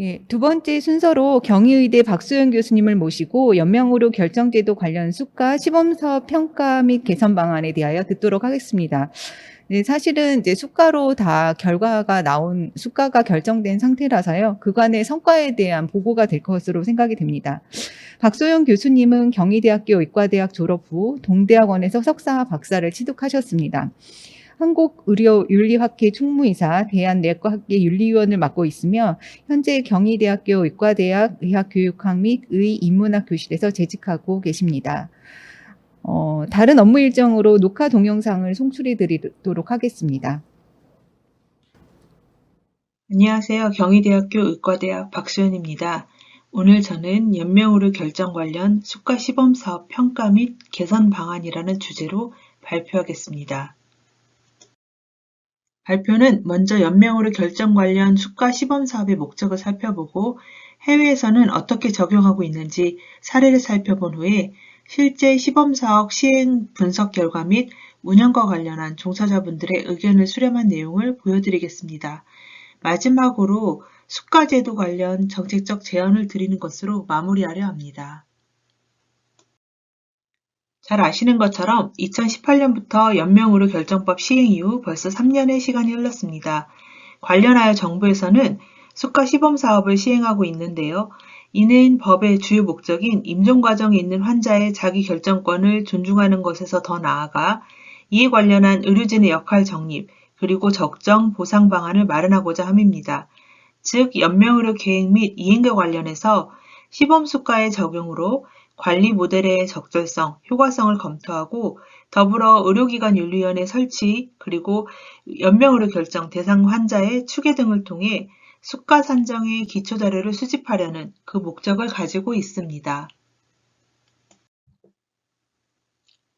예, 두 번째 순서로 경희의대 박수영 교수님을 모시고 연명으로 결정제도 관련 수가 시범사업 평가 및 개선 방안에 대하여 듣도록 하겠습니다. 네, 사실은 이제 수가로 다 결과가 나온 수가가 결정된 상태라서요. 그간의 성과에 대한 보고가 될 것으로 생각이 됩니다. 박소영 교수님은 경희대학교 의과대학 졸업 후 동대학원에서 석사 박사를 취득하셨습니다. 한국의료윤리학회 총무이사 대한내과학회 윤리위원을 맡고 있으며 현재 경희대학교 의과대학 의학교육학 및 의인문학 교실에서 재직하고 계십니다. 어, 다른 업무 일정으로 녹화 동영상을 송출해 드리도록 하겠습니다. 안녕하세요. 경희대학교 의과대학 박수현입니다. 오늘 저는 연명의료 결정 관련 수가 시범 사업 평가 및 개선 방안이라는 주제로 발표하겠습니다. 발표는 먼저 연명의료 결정 관련 수가 시범 사업의 목적을 살펴보고 해외에서는 어떻게 적용하고 있는지 사례를 살펴본 후에 실제 시범 사업 시행 분석 결과 및 운영과 관련한 종사자분들의 의견을 수렴한 내용을 보여드리겠습니다. 마지막으로 수가제도 관련 정책적 제안을 드리는 것으로 마무리하려 합니다. 잘 아시는 것처럼 2018년부터 연명으로 결정법 시행 이후 벌써 3년의 시간이 흘렀습니다. 관련하여 정부에서는 수가 시범 사업을 시행하고 있는데요. 이는 법의 주요 목적인 임종 과정에 있는 환자의 자기 결정권을 존중하는 것에서 더 나아가 이에 관련한 의료진의 역할 정립 그리고 적정 보상 방안을 마련하고자 함입니다. 즉 연명의료 계획 및 이행과 관련해서 시범 수가의 적용으로 관리 모델의 적절성, 효과성을 검토하고 더불어 의료기관 윤리위원회 설치 그리고 연명의료 결정 대상 환자의 추계 등을 통해 수가 산정의 기초 자료를 수집하려는 그 목적을 가지고 있습니다.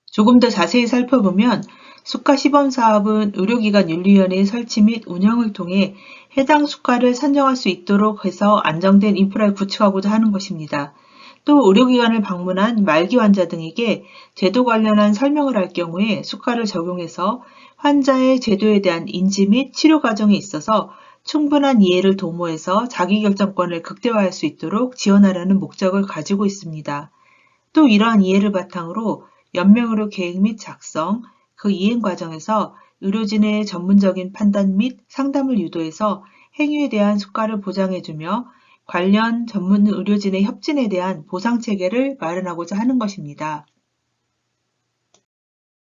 조금 더 자세히 살펴보면 수가 시범 사업은 의료기관 윤리위원회의 설치 및 운영을 통해 해당 수가를 산정할 수 있도록 해서 안정된 인프라를 구축하고자 하는 것입니다. 또 의료기관을 방문한 말기 환자 등에게 제도 관련한 설명을 할 경우에 수가를 적용해서 환자의 제도에 대한 인지 및 치료 과정에 있어서 충분한 이해를 도모해서 자기결정권을 극대화할 수 있도록 지원하려는 목적을 가지고 있습니다. 또 이러한 이해를 바탕으로 연명의료 계획 및 작성, 그 이행 과정에서 의료진의 전문적인 판단 및 상담을 유도해서 행위에 대한 수가를 보장해주며 관련 전문 의료진의 협진에 대한 보상 체계를 마련하고자 하는 것입니다.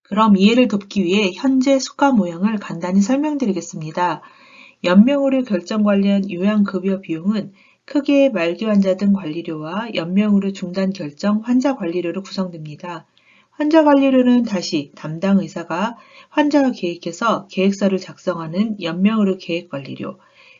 그럼 이해를 돕기 위해 현재 수가 모형을 간단히 설명드리겠습니다. 연명의료 결정 관련 요양급여 비용은 크게 말기 환자 등 관리료와 연명의료 중단 결정 환자 관리료로 구성됩니다. 환자 관리료는 다시 담당 의사가 환자가 계획해서 계획서를 작성하는 연명의료 계획 관리료,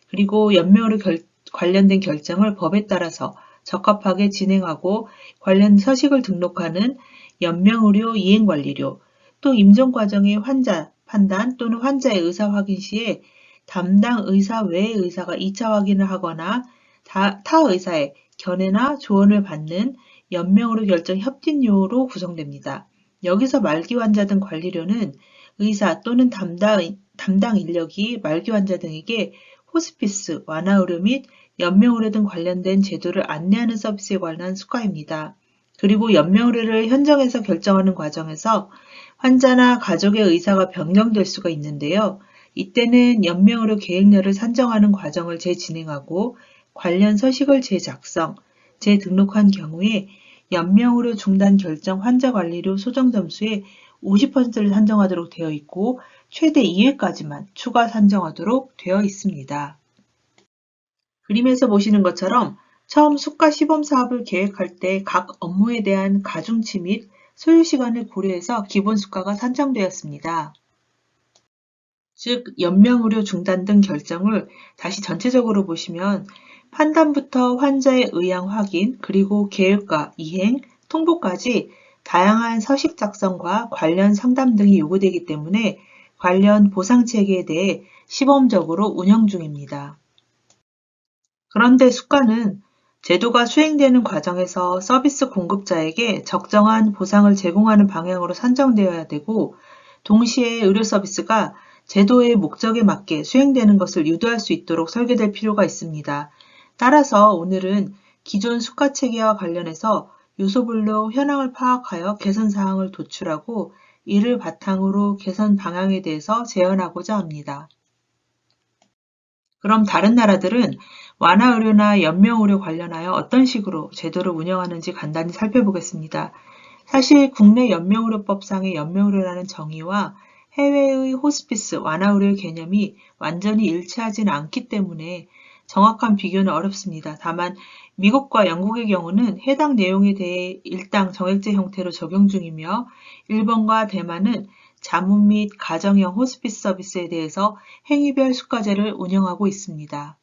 그리고 연명의료 결, 관련된 결정을 법에 따라서 적합하게 진행하고 관련 서식을 등록하는 연명의료 이행관리료, 또 임종 과정의 환자 판단 또는 환자의 의사 확인 시에 담당 의사 외의 의사가 2차 확인을 하거나 타, 타 의사의 견해나 조언을 받는 연명으로 결정 협진료로 구성됩니다. 여기서 말기 환자 등 관리료는 의사 또는 담당, 담당 인력이 말기 환자 등에게 호스피스, 완화의료 및 연명의료 등 관련된 제도를 안내하는 서비스에 관한 수가입니다. 그리고 연명의료를 현장에서 결정하는 과정에서 환자나 가족의 의사가 변경될 수가 있는데요. 이때는 연명의료 계획료를 산정하는 과정을 재진행하고 관련 서식을 재작성, 재등록한 경우에 연명의료 중단 결정 환자 관리료 소정 점수의 50%를 산정하도록 되어 있고 최대 2회까지만 추가 산정하도록 되어 있습니다. 그림에서 보시는 것처럼 처음 수가 시범 사업을 계획할 때 각 업무에 대한 가중치 및 소요 시간을 고려해서 기본 수가가 산정되었습니다. 즉 연명 의료 중단 등 결정을 다시 전체적으로 보시면 판단부터 환자의 의향 확인, 그리고 계획과 이행, 통보까지 다양한 서식 작성과 관련 상담 등이 요구되기 때문에 관련 보상 체계에 대해 시범적으로 운영 중입니다. 그런데 수가는 제도가 수행되는 과정에서 서비스 공급자에게 적정한 보상을 제공하는 방향으로 산정되어야 되고 동시에 의료 서비스가 제도의 목적에 맞게 수행되는 것을 유도할 수 있도록 설계될 필요가 있습니다. 따라서 오늘은 기존 수가 체계와 관련해서 요소별로 현황을 파악하여 개선 사항을 도출하고 이를 바탕으로 개선 방향에 대해서 제언하고자 합니다. 그럼 다른 나라들은 완화 의료나 연명 의료 관련하여 어떤 식으로 제도를 운영하는지 간단히 살펴보겠습니다. 사실 국내 연명 의료법상의 연명 의료라는 정의와 해외의 호스피스 완화 의료 개념이 완전히 일치하지는 않기 때문에 정확한 비교는 어렵습니다. 다만 미국과 영국의 경우는 해당 내용에 대해 일당 정액제 형태로 적용 중이며 일본과 대만은 자문 및 가정형 호스피스 서비스에 대해서 행위별 수가제를 운영하고 있습니다.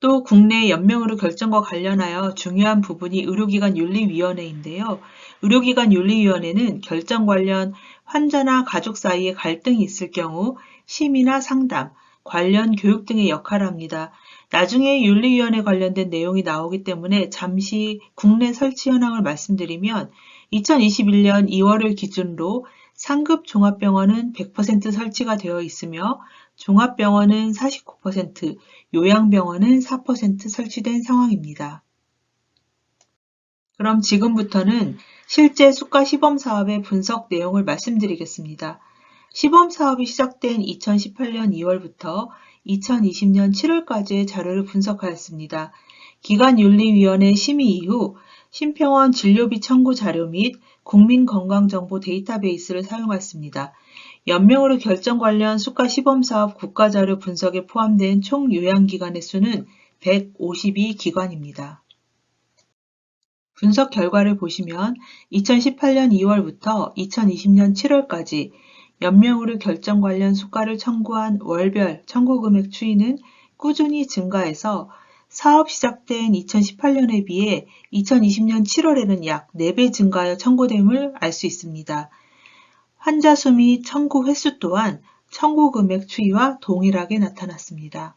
또 국내 연명의료 결정과 관련하여 중요한 부분이 의료기관 윤리위원회인데요. 의료기관 윤리위원회는 결정 관련 환자나 가족 사이에 갈등이 있을 경우 심의나 상담, 관련 교육 등의 역할을 합니다. 나중에 윤리위원회 관련된 내용이 나오기 때문에 잠시 국내 설치 현황을 말씀드리면 2021년 2월을 기준으로 상급 종합병원은 100% 설치가 되어 있으며 종합병원은 49%, 요양병원은 4% 설치된 상황입니다. 그럼 지금부터는 실제 수가 시범 사업의 분석 내용을 말씀드리겠습니다. 시범 사업이 시작된 2018년 2월부터 2020년 7월까지의 자료를 분석하였습니다. 기관윤리위원회 심의 이후 심평원 진료비 청구 자료 및 국민건강정보 데이터베이스를 사용했습니다. 연명으로 결정 관련 수가 시범사업 국가자료 분석에 포함된 총 요양기관의 수는 152기관입니다. 분석 결과를 보시면 2018년 2월부터 2020년 7월까지 연명으로 결정 관련 수가를 청구한 월별 청구 금액 추이는 꾸준히 증가해서 사업 시작된 2018년에 비해 2020년 7월에는 약 4배 증가하여 청구됨을 알 수 있습니다. 환자 수 및 청구 횟수 또한 청구 금액 추이와 동일하게 나타났습니다.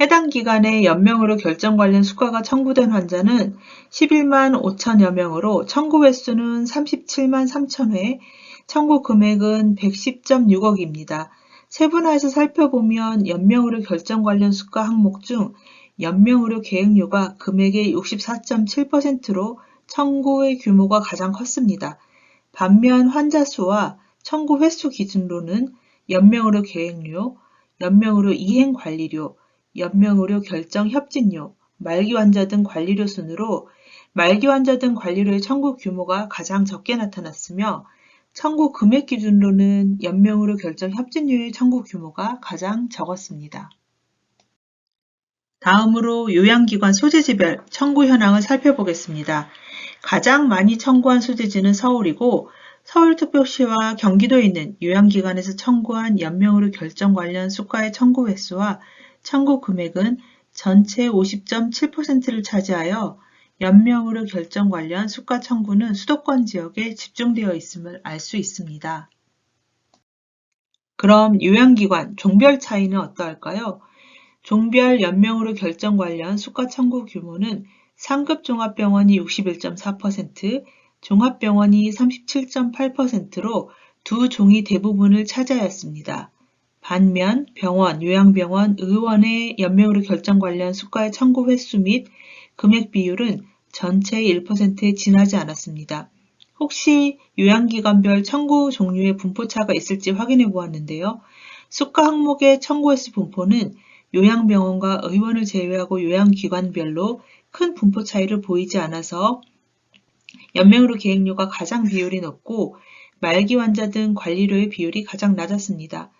해당 기간에 연명으로 결정 관련 수가가 청구된 환자는 11만 5천여 명으로 청구 횟수는 37만 3천 회, 청구 금액은 110.6억입니다. 세분화해서 살펴보면 연명의료 결정 관련 수가 항목 중 연명의료 계획료가 금액의 64.7%로 청구의 규모가 가장 컸습니다. 반면 환자 수와 청구 횟수 기준으로는 연명의료 계획료, 연명의료 이행 관리료, 연명의료 결정 협진료, 말기 환자 등 관리료 순으로 말기 환자 등 관리료의 청구 규모가 가장 적게 나타났으며 청구 금액 기준으로는 연명으로 결정 협진료의 청구 규모가 가장 적었습니다. 다음으로 요양기관 소재지별 청구 현황을 살펴보겠습니다. 가장 많이 청구한 소재지는 서울이고 서울특별시와 경기도에 있는 요양기관에서 청구한 연명으로 결정 관련 수가의 청구 횟수와 청구 금액은 전체 50.7%를 차지하여 연명으로 결정 관련 수가 청구는 수도권 지역에 집중되어 있음을 알 수 있습니다. 그럼 요양기관 종별 차이는 어떠할까요? 종별 연명으로 결정 관련 수가 청구 규모는 상급 종합병원이 61.4%, 종합병원이 37.8%로 두 종이 대부분을 차지하였습니다. 반면 병원, 요양병원, 의원의 연명으로 결정 관련 수가의 청구 횟수 및 금액 비율은 전체의 1%에 지나지 않았습니다. 혹시 요양기관별 청구 종류의 분포차가 있을지 확인해 보았는데요. 수가 항목의 청구 횟수 분포는 요양병원과 의원을 제외하고 요양기관별로 큰 분포 차이를 보이지 않아서 연명으로 계획료가 가장 비율이 높고 말기 환자 등 관리료의 비율이 가장 낮았습니다.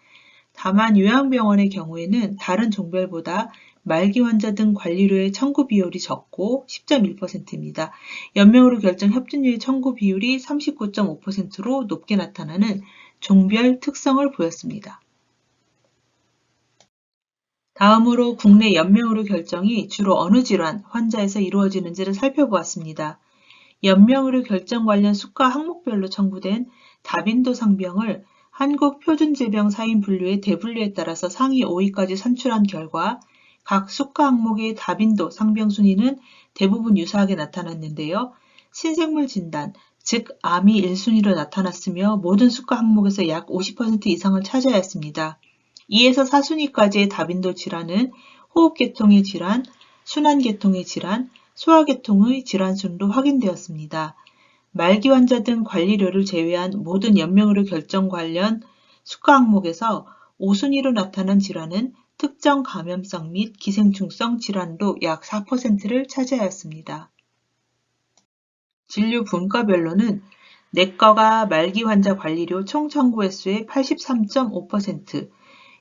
다만 요양병원의 경우에는 다른 종별보다 말기 환자 등 관리료의 청구 비율이 적고 10.1%입니다. 연명으로 결정 협진료의 청구 비율이 39.5%로 높게 나타나는 종별 특성을 보였습니다. 다음으로 국내 연명으로 결정이 주로 어느 질환, 환자에서 이루어지는지를 살펴보았습니다. 연명으로 결정 관련 수가 항목별로 청구된 다빈도 상병을 한국표준질병 사인 분류의 대분류에 따라서 상위 5위까지 산출한 결과 각 수가 항목의 다빈도 상병 순위는 대부분 유사하게 나타났는데요. 신생물 진단, 즉 암이 1순위로 나타났으며 모든 수가 항목에서 약 50% 이상을 차지하였습니다. 2에서 4순위까지의 다빈도 질환은 호흡계통의 질환, 순환계통의 질환, 소화계통의 질환 순으로 확인되었습니다. 말기 환자 등 관리료를 제외한 모든 연명의료 결정 관련 수가 항목에서 5순위로 나타난 질환은 특정 감염성 및 기생충성 질환으로 약 4%를 차지하였습니다. 진료 분과별로는 내과가 말기 환자 관리료 총 청구 횟수의 83.5%,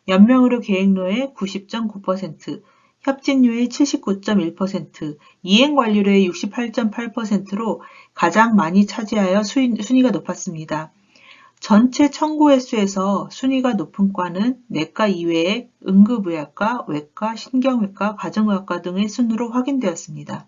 연명의료 계획료의 90.9%, 협진료의 79.1%, 이행관리료의 68.8%로 가장 많이 차지하여 순위가 높았습니다. 전체 청구 횟수에서 순위가 높은 과는 내과 이외에 응급의학과, 외과, 신경외과, 가정의학과 등의 순으로 확인되었습니다.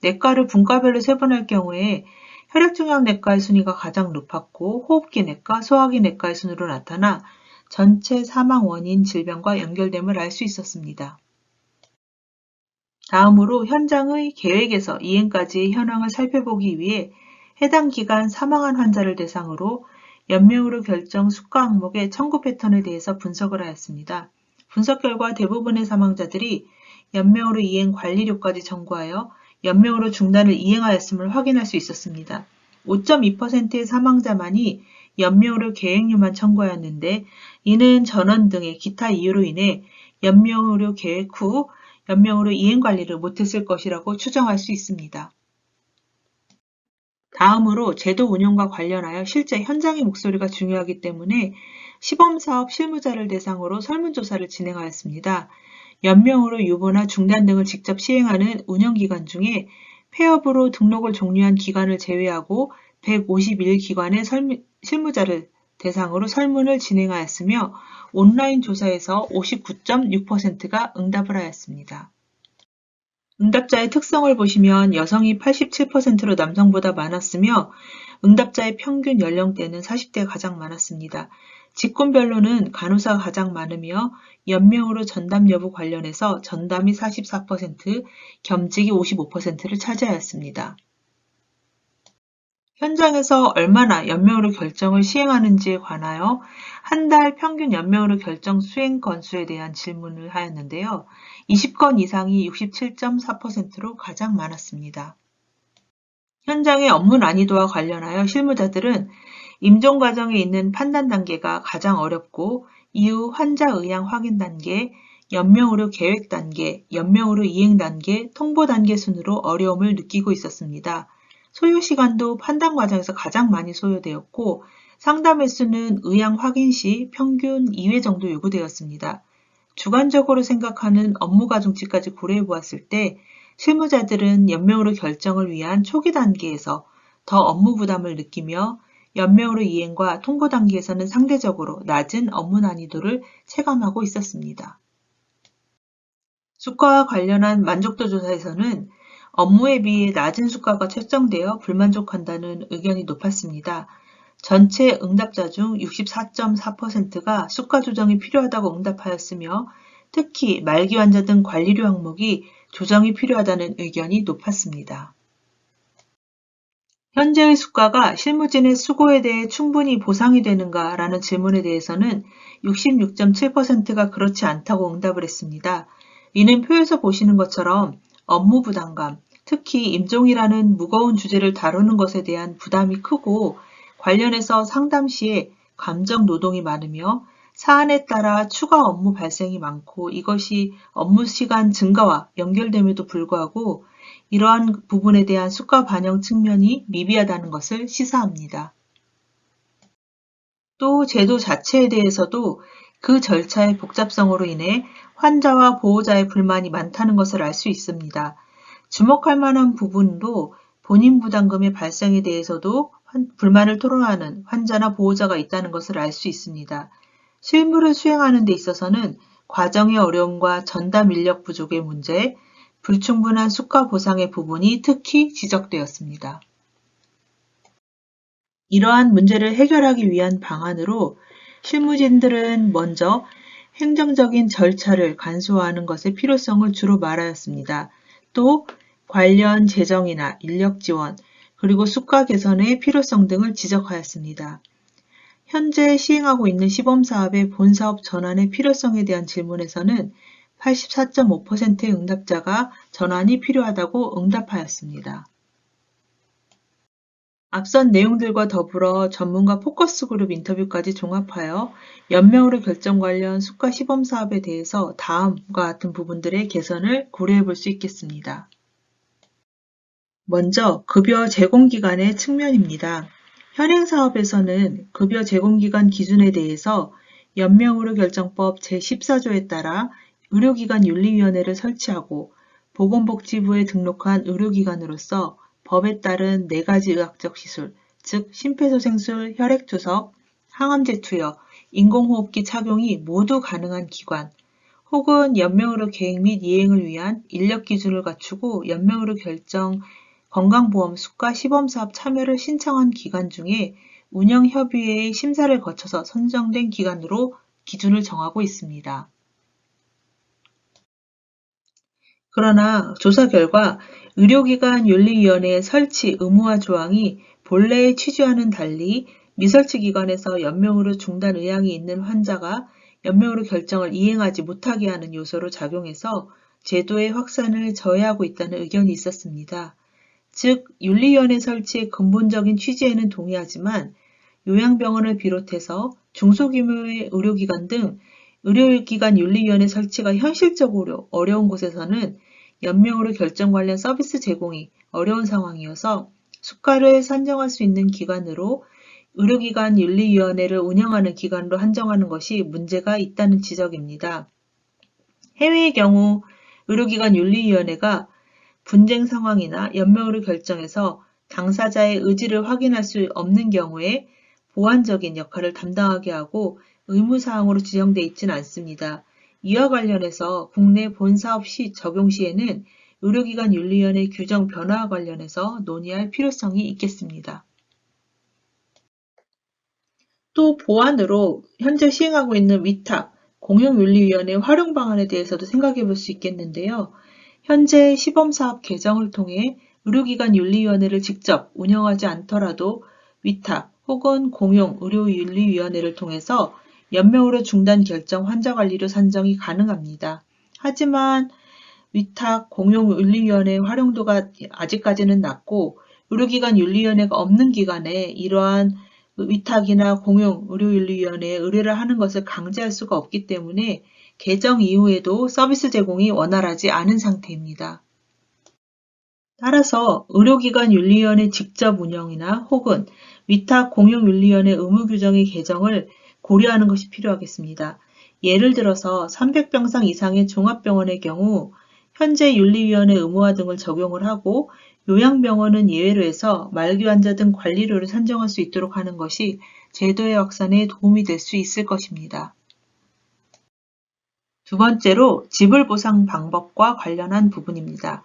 내과를 분과별로 세분할 경우에 혈액종양 내과의 순위가 가장 높았고 호흡기 내과, 소화기 내과의 순으로 나타나 전체 사망 원인 질병과 연결됨을 알 수 있었습니다. 다음으로 현장의 계획에서 이행까지의 현황을 살펴보기 위해 해당 기간 사망한 환자를 대상으로 연명으로 결정 수가 항목의 청구 패턴에 대해서 분석을 하였습니다. 분석 결과 대부분의 사망자들이 연명으로 이행 관리료까지 청구하여 연명으로 중단을 이행하였음을 확인할 수 있었습니다. 5.2%의 사망자만이 연명으로 계획료만 청구하였는데 이는 전원 등의 기타 이유로 인해 연명의료 계획 후 연명으로 이행 관리를 못했을 것이라고 추정할 수 있습니다. 다음으로 제도 운영과 관련하여 실제 현장의 목소리가 중요하기 때문에 시범사업 실무자를 대상으로 설문조사를 진행하였습니다. 연명으로 유보나 중단 등을 직접 시행하는 운영기관 중에 폐업으로 등록을 종료한 기관을 제외하고 151기관의 실무자를 대상으로 설문을 진행하였으며 온라인 조사에서 59.6%가 응답을 하였습니다. 응답자의 특성을 보시면 여성이 87%로 남성보다 많았으며 응답자의 평균 연령대는 40대가 가장 많았습니다. 직군별로는 간호사가 가장 많으며 연명으로 전담 여부 관련해서 전담이 44%, 겸직이 55%를 차지하였습니다. 현장에서 얼마나 연명으로 결정을 시행하는지에 관하여 한 달 평균 연명으로 결정 수행 건수에 대한 질문을 하였는데요. 20건 이상이 67.4%로 가장 많았습니다. 현장의 업무 난이도와 관련하여 실무자들은 임종 과정에 있는 판단 단계가 가장 어렵고 이후 환자 의향 확인 단계, 연명의료 계획 단계, 연명의료 이행 단계, 통보 단계 순으로 어려움을 느끼고 있었습니다. 소요 시간도 판단 과정에서 가장 많이 소요되었고 상담 횟수는 의향 확인 시 평균 2회 정도 요구되었습니다. 주관적으로 생각하는 업무 가중치까지 고려해 보았을 때 실무자들은 연명으로 결정을 위한 초기 단계에서 더 업무 부담을 느끼며 연명으로 이행과 통보 단계에서는 상대적으로 낮은 업무 난이도를 체감하고 있었습니다. 수가와 관련한 만족도 조사에서는 업무에 비해 낮은 수가가 책정되어 불만족한다는 의견이 높았습니다. 전체 응답자 중 64.4%가 수가 조정이 필요하다고 응답하였으며 특히 말기 환자 등 관리료 항목이 조정이 필요하다는 의견이 높았습니다. 현재의 수가가 실무진의 수고에 대해 충분히 보상이 되는가 라는 질문에 대해서는 66.7%가 그렇지 않다고 응답을 했습니다. 이는 표에서 보시는 것처럼 업무 부담감, 특히 임종이라는 무거운 주제를 다루는 것에 대한 부담이 크고 관련해서 상담 시에 감정 노동이 많으며 사안에 따라 추가 업무 발생이 많고 이것이 업무 시간 증가와 연결됨에도 불구하고 이러한 부분에 대한 수가 반영 측면이 미비하다는 것을 시사합니다. 또 제도 자체에 대해서도 그 절차의 복잡성으로 인해 환자와 보호자의 불만이 많다는 것을 알 수 있습니다. 주목할 만한 부분도 본인 부담금의 발생에 대해서도 불만을 토로하는 환자나 보호자가 있다는 것을 알 수 있습니다. 실무를 수행하는 데 있어서는 과정의 어려움과 전담 인력 부족의 문제, 불충분한 수가 보상의 부분이 특히 지적되었습니다. 이러한 문제를 해결하기 위한 방안으로 실무진들은 먼저 행정적인 절차를 간소화하는 것의 필요성을 주로 말하였습니다. 또 관련 재정이나 인력 지원, 그리고 수가 개선의 필요성 등을 지적하였습니다. 현재 시행하고 있는 시범 사업의 본 사업 전환의 필요성에 대한 질문에서는 84.5%의 응답자가 전환이 필요하다고 응답하였습니다. 앞선 내용들과 더불어 전문가 포커스 그룹 인터뷰까지 종합하여 연명으로 결정 관련 수가 시범 사업에 대해서 다음과 같은 부분들의 개선을 고려해 볼 수 있겠습니다. 먼저 급여 제공 기간의 측면입니다. 현행 사업에서는 급여 제공 기간 기준에 대해서 연명의료 결정법 제14조에 따라 의료기관 윤리위원회를 설치하고 보건복지부에 등록한 의료기관으로서 법에 따른 네 가지 의학적 시술, 즉 심폐소생술, 혈액투석, 항암제 투여, 인공호흡기 착용이 모두 가능한 기관, 혹은 연명의료 계획 및 이행을 위한 인력 기준을 갖추고 연명의료 결정 건강보험 수가 시범사업 참여를 신청한 기관 중에 운영협의회의 심사를 거쳐서 선정된 기관으로 기준을 정하고 있습니다. 그러나 조사 결과 의료기관 윤리위원회 설치 의무화 조항이 본래의 취지와는 달리 미설치 기관에서 연명으로 중단 의향이 있는 환자가 연명으로 결정을 이행하지 못하게 하는 요소로 작용해서 제도의 확산을 저해하고 있다는 의견이 있었습니다. 즉, 윤리위원회 설치의 근본적인 취지에는 동의하지만 요양병원을 비롯해서 중소규모의 의료기관 등 의료기관 윤리위원회 설치가 현실적으로 어려운 곳에서는 연명으로 결정 관련 서비스 제공이 어려운 상황이어서 수가를 산정할 수 있는 기관으로 의료기관 윤리위원회를 운영하는 기관으로 한정하는 것이 문제가 있다는 지적입니다. 해외의 경우 의료기관 윤리위원회가 분쟁 상황이나 연명으로 결정해서 당사자의 의지를 확인할 수 없는 경우에 보완적인 역할을 담당하게 하고 의무사항으로 지정돼 있지는 않습니다. 이와 관련해서 국내 본사업 시 적용 시에는 의료기관 윤리위원회 규정 변화와 관련해서 논의할 필요성이 있겠습니다. 또 보완으로 현재 시행하고 있는 위탁, 공용윤리위원회 활용 방안에 대해서도 생각해 볼 수 있겠는데요. 현재 시범사업 개정을 통해 의료기관 윤리위원회를 직접 운영하지 않더라도 위탁 혹은 공용 의료윤리위원회를 통해서 연명으로 중단 결정 환자 관리료 산정이 가능합니다. 하지만 위탁 공용윤리위원회 활용도가 아직까지는 낮고 의료기관 윤리위원회가 없는 기관에 이러한 위탁이나 공용 의료윤리위원회에 의뢰를 하는 것을 강제할 수가 없기 때문에 개정 이후에도 서비스 제공이 원활하지 않은 상태입니다. 따라서 의료기관 윤리위원회 직접 운영이나 혹은 위탁 공용윤리위원회 의무 규정의 개정을 고려하는 것이 필요하겠습니다. 예를 들어서 300병상 이상의 종합병원의 경우 현재 윤리위원회 의무화 등을 적용을 하고 요양병원은 예외로 해서 말기 환자 등 관리료를 산정할 수 있도록 하는 것이 제도의 확산에 도움이 될 수 있을 것입니다. 두 번째로 지불보상 방법과 관련한 부분입니다.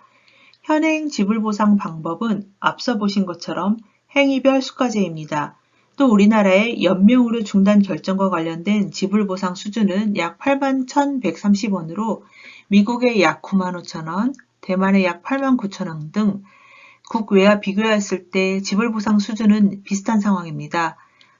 현행 지불보상 방법은 앞서 보신 것처럼 행위별 수가제입니다. 또 우리나라의 연명의료 중단 결정과 관련된 지불보상 수준은 약 8만 1,130원으로 미국의 약 9만 5천원, 대만의 약 8만 9천원 등 국외와 비교했을 때 지불보상 수준은 비슷한 상황입니다.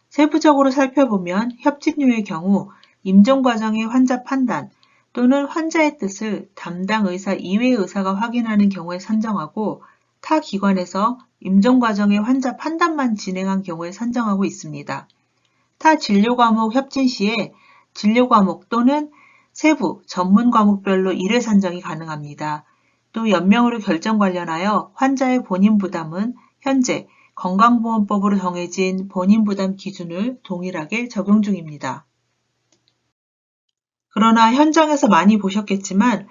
세부적으로 살펴보면 협진료의 경우 임종 과정의 환자 판단 또는 환자의 뜻을 담당 의사 이외의 의사가 확인하는 경우에 산정하고 타 기관에서 임종 과정의 환자 판단만 진행한 경우에 산정하고 있습니다. 타 진료 과목 협진 시에 진료 과목 또는 세부 전문 과목별로 일회 산정이 가능합니다. 또 연명으로 결정 관련하여 환자의 본인 부담은 현재 건강보험법으로 정해진 본인 부담 기준을 동일하게 적용 중입니다. 그러나 현장에서 많이 보셨겠지만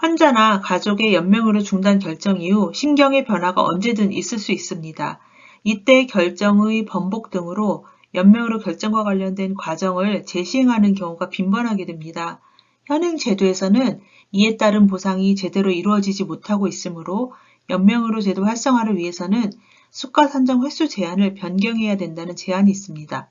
환자나 가족의 연명으로 중단 결정 이후 심경의 변화가 언제든 있을 수 있습니다. 이때 결정의 번복 등으로 연명으로 결정과 관련된 과정을 재시행하는 경우가 빈번하게 됩니다. 현행 제도에서는 이에 따른 보상이 제대로 이루어지지 못하고 있으므로 연명으로 제도 활성화를 위해서는 수가 산정 횟수 제한을 변경해야 된다는 제안이 있습니다.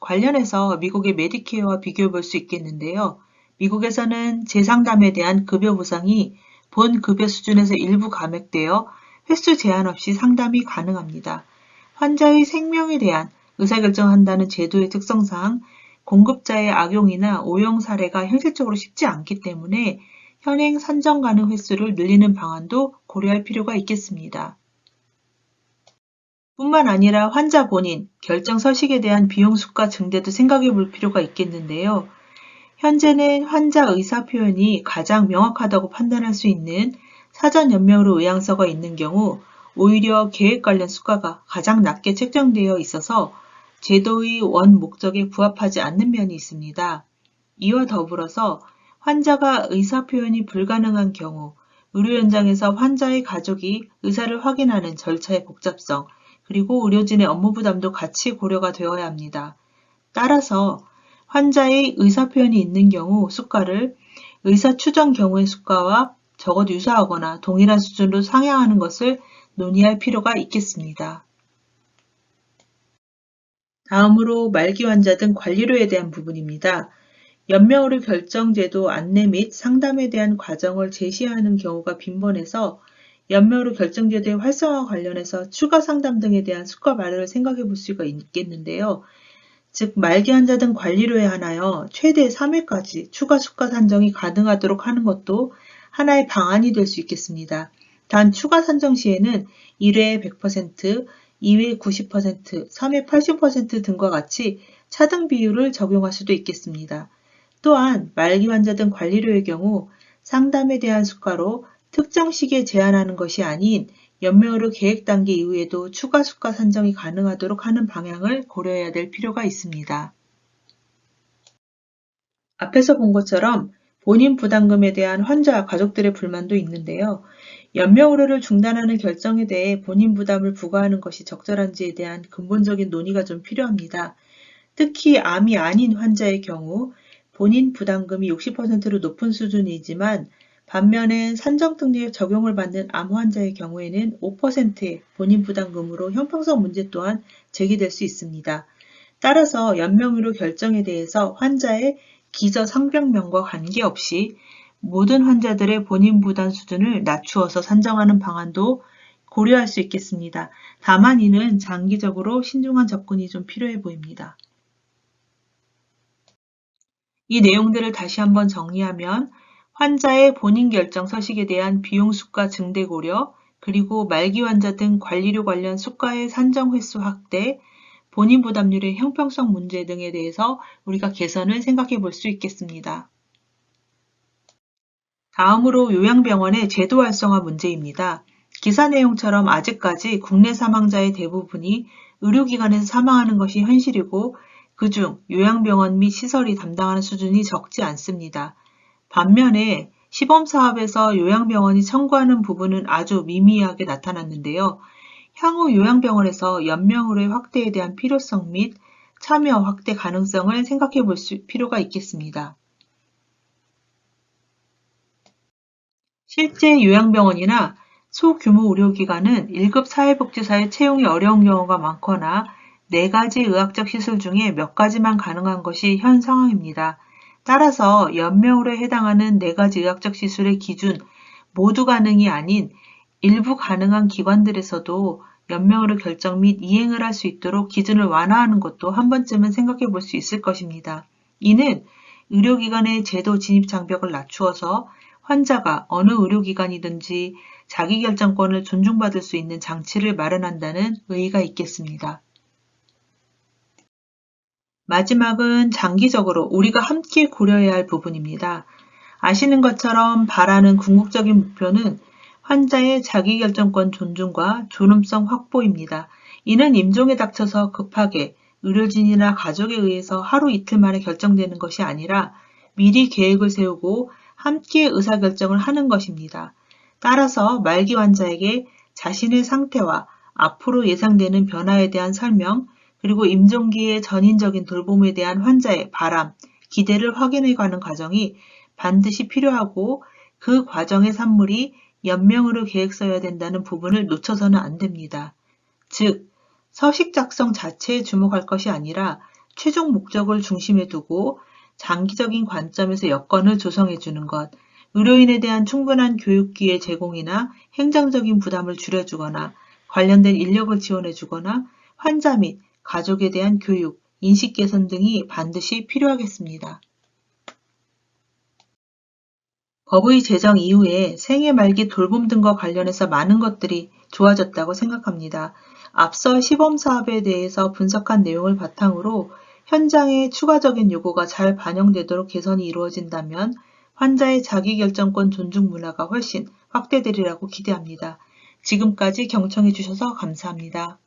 관련해서 미국의 메디케어와 비교해 볼 수 있겠는데요. 미국에서는 재상담에 대한 급여 보상이 본 급여 수준에서 일부 감액되어 횟수 제한 없이 상담이 가능합니다. 환자의 생명에 대한 의사결정한다는 제도의 특성상 공급자의 악용이나 오용 사례가 현실적으로 쉽지 않기 때문에 현행 산정 가능 횟수를 늘리는 방안도 고려할 필요가 있겠습니다. 뿐만 아니라 환자 본인, 결정 서식에 대한 비용 수가 증대도 생각해 볼 필요가 있겠는데요. 현재는 환자 의사 표현이 가장 명확하다고 판단할 수 있는 사전 연명으로 의향서가 있는 경우 오히려 계획 관련 수가가 가장 낮게 책정되어 있어서 제도의 원 목적에 부합하지 않는 면이 있습니다. 이와 더불어서 환자가 의사 표현이 불가능한 경우 의료 현장에서 환자의 가족이 의사를 확인하는 절차의 복잡성, 그리고 의료진의 업무 부담도 같이 고려가 되어야 합니다. 따라서 환자의 의사 표현이 있는 경우 수가를 의사 추정 경우의 수가와 적어도 유사하거나 동일한 수준으로 상향하는 것을 논의할 필요가 있겠습니다. 다음으로 말기 환자 등 관리료에 대한 부분입니다. 연명의료 결정제도 안내 및 상담에 대한 과정을 제시하는 경우가 빈번해서 연명의료 결정제도의 활성화 관련해서 추가 상담 등에 대한 수가 마련을 생각해 볼 수가 있겠는데요. 즉 말기 환자 등 관리료에 한하여 최대 3회까지 추가 수가 산정이 가능하도록 하는 것도 하나의 방안이 될 수 있겠습니다. 단 추가 산정 시에는 1회 100%, 2회 90%, 3회 80% 등과 같이 차등 비율을 적용할 수도 있겠습니다. 또한 말기 환자 등 관리료의 경우 상담에 대한 수가로 특정 시기에 제한하는 것이 아닌 연명의료 계획 단계 이후에도 추가 수가 산정이 가능하도록 하는 방향을 고려해야 될 필요가 있습니다. 앞에서 본 것처럼 본인 부담금에 대한 환자와 가족들의 불만도 있는데요. 연명 의료를 중단하는 결정에 대해 본인 부담을 부과하는 것이 적절한지에 대한 근본적인 논의가 좀 필요합니다. 특히 암이 아닌 환자의 경우 본인 부담금이 60%로 높은 수준이지만 반면에 산정특례 적용을 받는 암 환자의 경우에는 5%의 본인 부담금으로 형평성 문제 또한 제기될 수 있습니다. 따라서 연명의료 결정에 대해서 환자의 기저 상병명과 관계없이 모든 환자들의 본인 부담 수준을 낮추어서 산정하는 방안도 고려할 수 있겠습니다. 다만 이는 장기적으로 신중한 접근이 좀 필요해 보입니다. 이 내용들을 다시 한번 정리하면 환자의 본인 결정 서식에 대한 비용 수가 증대 고려, 그리고 말기 환자 등 관리료 관련 수가의 산정 횟수 확대, 본인 부담률의 형평성 문제 등에 대해서 우리가 개선을 생각해 볼 수 있겠습니다. 다음으로 요양병원의 제도 활성화 문제입니다. 기사 내용처럼 아직까지 국내 사망자의 대부분이 의료기관에서 사망하는 것이 현실이고 그중 요양병원 및 시설이 담당하는 수준이 적지 않습니다. 반면에 시범 사업에서 요양병원이 청구하는 부분은 아주 미미하게 나타났는데요. 향후 요양병원에서 연명으로의 확대에 대한 필요성 및 참여 확대 가능성을 생각해 볼 필요가 있겠습니다. 실제 요양병원이나 소규모 의료기관은 1급 사회복지사의 채용이 어려운 경우가 많거나 4가지 의학적 시술 중에 몇 가지만 가능한 것이 현 상황입니다. 따라서 연명으로 해당하는 4가지 의학적 시술의 기준 모두 가능이 아닌 일부 가능한 기관들에서도 연명으로 결정 및 이행을 할 수 있도록 기준을 완화하는 것도 한 번쯤은 생각해 볼 수 있을 것입니다. 이는 의료기관의 제도 진입 장벽을 낮추어서 환자가 어느 의료기관이든지 자기결정권을 존중받을 수 있는 장치를 마련한다는 의의가 있겠습니다. 마지막은 장기적으로 우리가 함께 고려해야 할 부분입니다. 아시는 것처럼 바라는 궁극적인 목표는 환자의 자기결정권 존중과 존엄성 확보입니다. 이는 임종에 닥쳐서 급하게 의료진이나 가족에 의해서 하루 이틀 만에 결정되는 것이 아니라 미리 계획을 세우고 함께 의사결정을 하는 것입니다. 따라서 말기 환자에게 자신의 상태와 앞으로 예상되는 변화에 대한 설명, 그리고 임종기의 전인적인 돌봄에 대한 환자의 바람, 기대를 확인해 가는 과정이 반드시 필요하고 그 과정의 산물이 연명으로 계획서여야 된다는 부분을 놓쳐서는 안 됩니다. 즉, 서식 작성 자체에 주목할 것이 아니라 최종 목적을 중심에 두고 장기적인 관점에서 여건을 조성해 주는 것, 의료인에 대한 충분한 교육 기회 제공이나 행정적인 부담을 줄여주거나 관련된 인력을 지원해 주거나 환자 및 가족에 대한 교육, 인식 개선 등이 반드시 필요하겠습니다. 법의 제정 이후에 생애 말기 돌봄 등과 관련해서 많은 것들이 좋아졌다고 생각합니다. 앞서 시범 사업에 대해서 분석한 내용을 바탕으로 현장에 추가적인 요구가 잘 반영되도록 개선이 이루어진다면 환자의 자기결정권 존중 문화가 훨씬 확대되리라고 기대합니다. 지금까지 경청해 주셔서 감사합니다.